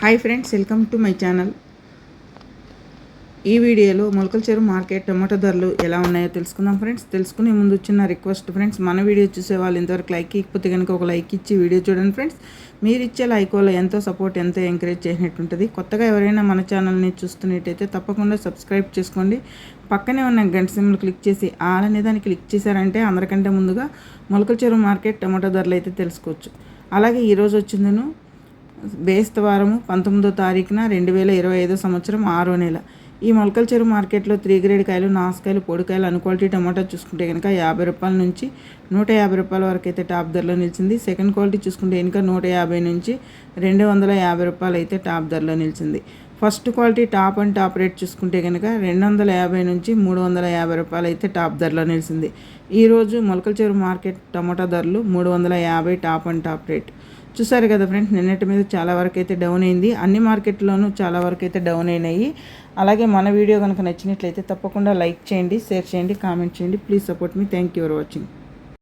Hi friends welcome to my channel ఈ వీడియోలో మొలకల చెరువు మార్కెట్ టమాటో ధరలు ఎలా ఉన్నాయో తెలుసుకుందాం ఫ్రెండ్స్ తెలుసుకునే ముందు వచ్చిన రిక్వెస్ట్ ఫ్రెండ్స్ మన వీడియో చూసే వాళ్ళు ఇంతవరకు లైక్ ఇకపోతే కనుక ఒక లైక్ ఇచ్చి వీడియో చూడండి ఫ్రెండ్స్ మీరు ఇచ్చే లైక్ వల్ల ఎంతో సపోర్ట్ ఎంతో ఎంకరేజ్ చేసినట్టుంటుంది. కొత్తగా ఎవరైనా మన ఛానల్ని చూస్తున్నట్టయితే తప్పకుండా సబ్స్క్రైబ్ చేసుకోండి. పక్కనే ఉన్న గంట సింబల్ క్లిక్ చేసి ఆల్ అనే దాన్ని క్లిక్ చేశారంటే అందరికంటే ముందుగా మొలకల చెరువు మార్కెట్ టమాటో ధరలు అయితే తెలుసుకోవచ్చు. అలాగే ఈరోజు వచ్చిందను బేస్తవారము పంతొమ్మిదో తారీఖున రెండు వేల ఇరవై ఐదో సంవత్సరం ఆరో నెల. ఈ మొలకల చెరువు మార్కెట్లో త్రీ గ్రేడ్ కాయలు నాసుకాయలు పొడికాయలు అన్క్వాలిటీ టమాటా చూసుకుంటే కనుక యాభై రూపాయల నుంచి నూట యాభై రూపాయల వరకు అయితే టాప్ ధరలో నిలిచింది. సెకండ్ క్వాలిటీ చూసుకుంటే కనుక నూట యాభై నుంచి రెండు వందల యాభై రూపాయలు అయితే టాప్ ధరలో నిలిచింది. First quality top and top rate చూసుకుంటే కనుక రెండు వందల యాభై నుంచి మూడు వందల యాభై రూపాయలు అయితే టాప్ ధరలో నిలిచింది. ఈరోజు మొలకల చెరువు మార్కెట్ టమాటా ధరలు మూడు వందల యాభై టాప్ అండ్ టాప్ రేట్. చూసారు కదా ఫ్రెండ్స్ నిన్నటి మీద చాలా వరకు అయితే డౌన్ అయింది. అన్ని మార్కెట్లోనూ చాలా వరకు అయితే డౌన్ అయినాయి. అలాగే మన వీడియో కనుక నచ్చినట్లయితే తప్పకుండా లైక్ చేయండి షేర్ చేయండి కామెంట్ చేయండి. Please support me. Thank you for watching.